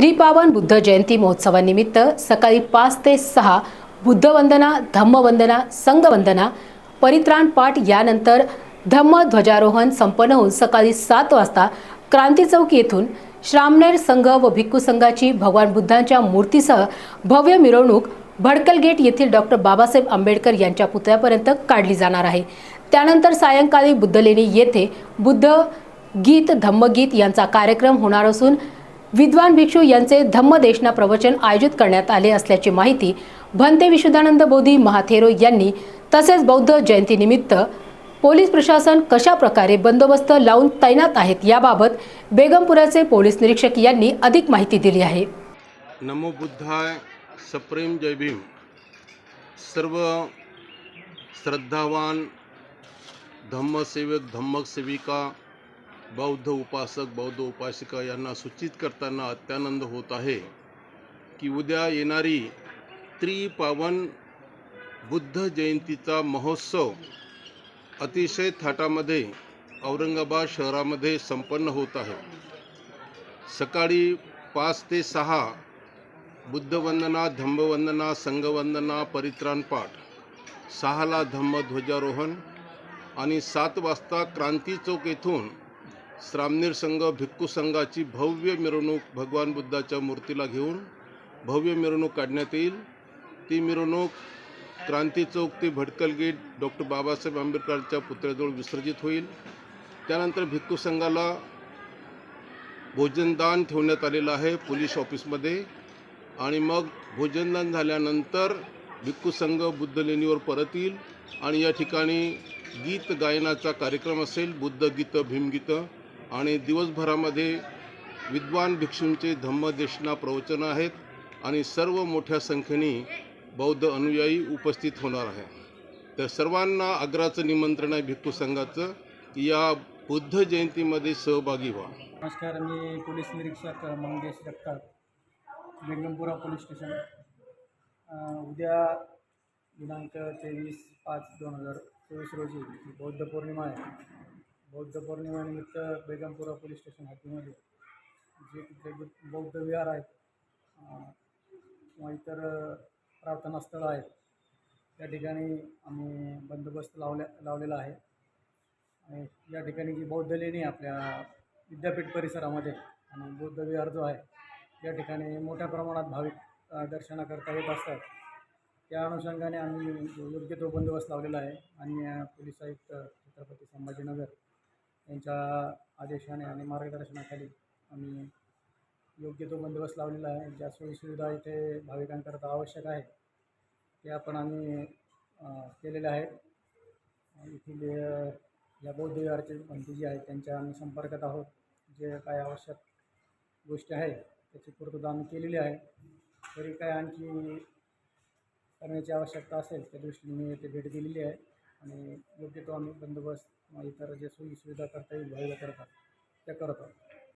त्रिपावन बुद्ध जयंती महोत्सवानिमित्त सकाळी पाच ते सहा बुद्धवंदना धम्मवंदना संघवंदना परित्राण पाठ यानंतर धम्म ध्वजारोहण संपन्न होऊन सकाळी सात वाजता क्रांती चौक येथून श्रामनेर संघ व भिक्खू संघाची भगवान बुद्धांच्या मूर्तीसह भव्य मिरवणूक भडकल गेट येथील डॉक्टर बाबासाहेब आंबेडकर यांच्या पुतळ्यापर्यंत काढली जाणार आहे. त्यानंतर सायंकाळी बुद्धलेणी येथे बुद्ध गीत धम्मगीत यांचा कार्यक्रम होणार असून विद्वान भिक्षू यांचे धम्मदेशना प्रवचन आयोजित करण्यात आले असल्याची माहिती भंते विशुद्धानंद बोधी महाथेरो यांनी तसेच बौद्ध जयंतीनिमित्त पोलीस प्रशासन कशा प्रकारे बंदोबस्त लावून तैनात आहेत याबाबत बेगमपुराचे पोलीस निरीक्षक यांनी अधिक माहिती दिली आहे. नमो बुद्धाय सप्रेम जय भीम. सर्व श्रद्धावान धम्मसेवक धम्मक सेविका बौद्ध उपासक बौद्ध उपासिका यांना सूचित करताना अत्यानंद होत आहे की उद्या येणारी त्रिपावन बुद्ध जयंतीचा महोत्सव अतिशय थाटामध्ये औरंगाबाद शहरामध्ये संपन्न होत आहे. सकाळी पाच ते सहा बुद्धवंदना धम्मवंदना संघवंदना परित्राण पाठ सहाला धम्म ध्वजारोहण आणि सात वाजता क्रांती चौक येथून श्रामनेर संघ भिक्खू संघाची भव्य मिरवणूक भगवान बुद्धाच्या मूर्तीला घेऊन भव्य मिरवणूक काढण्यात येईल. ती मिरवणूक क्रांती चौक ते भटकल गेट डॉक्टर बाबासाहेब आंबेडकरच्या पुतळ्याजवळ विसर्जित होईल. त्यानंतर भिक्खू संघाला भोजनदान ठेवण्यात आलेलं आहे पोलीस ऑफिसमध्ये. आणि मग भोजनदान झाल्यानंतर भिक्खू संघ बुद्धलेणीवर परत येईल आणि या ठिकाणी गीत गायनाचा कार्यक्रम असेल बुद्ध गीतं भीमगीतं. आणि दिवसभरामध्ये विद्वान भिक्षूंचे धम्मदेशना प्रवचनं आहेत आणि सर्व मोठ्या संख्येने बौद्ध अनुयायी उपस्थित होणार आहे तर सर्वांना आग्राचं निमंत्रण आहे भिक्खू संघाचं की या बुद्ध जयंतीमध्ये सहभागी व्हा. नमस्कार मी पोलीस निरीक्षक मंगेश जगताप बेगमपुरा पोलीस स्टेशन. उद्या दिनांक तेवीस पाच दोन हजार चोवीस रोजी बौद्ध पौर्णिमा आहे. बौद्ध पौर्णिमानिमित्त बेगमपुरा पोलीस स्टेशन हद्दीमध्ये जे तिथे बौद्ध विहार आहेत किंवा इतर प्रार्थनास्थळं आहेत त्या ठिकाणी आम्ही बंदोबस्त लावल्या लावलेला आहे. आणि या ठिकाणी जी बौद्ध लेणी आहे आपल्या विद्यापीठ परिसरामध्ये आणि बौद्ध विहार जो आहे या ठिकाणी मोठ्या प्रमाणात भाविक दर्शनाकरता येत असतात. त्या अनुषंगाने आम्ही योग्य तो बंदोबस्त लावलेला आहे आणि पोलीस आयुक्त छत्रपती संभाजीनगर त्यांच्या आदेशाने आणि मार्गदर्शनाखाली आम्ही योग्य तो बंदोबस्त लावलेला आहे. ज्या सोयीसुविधा इथे भाविकांकरता आवश्यक आहे त्या पण आम्ही अ, केलेल्या आहेत. येथील या बौद्ध विहारचे जे आहेत त्यांच्या आम्ही संपर्कात आहोत. जे काय आवश्यक गोष्टी आहेत त्याची पूर्तता आम्ही केलेली आहे. तरी काय आणखी करण्याची आवश्यकता असेल त्या दृष्टीने मी येथे भेट दिलेली आहे. आणि योग्य तो आम्ही बंदोबस्त इतर जे सोयी सुविधा करता येईल करतात त्या करत आहोत.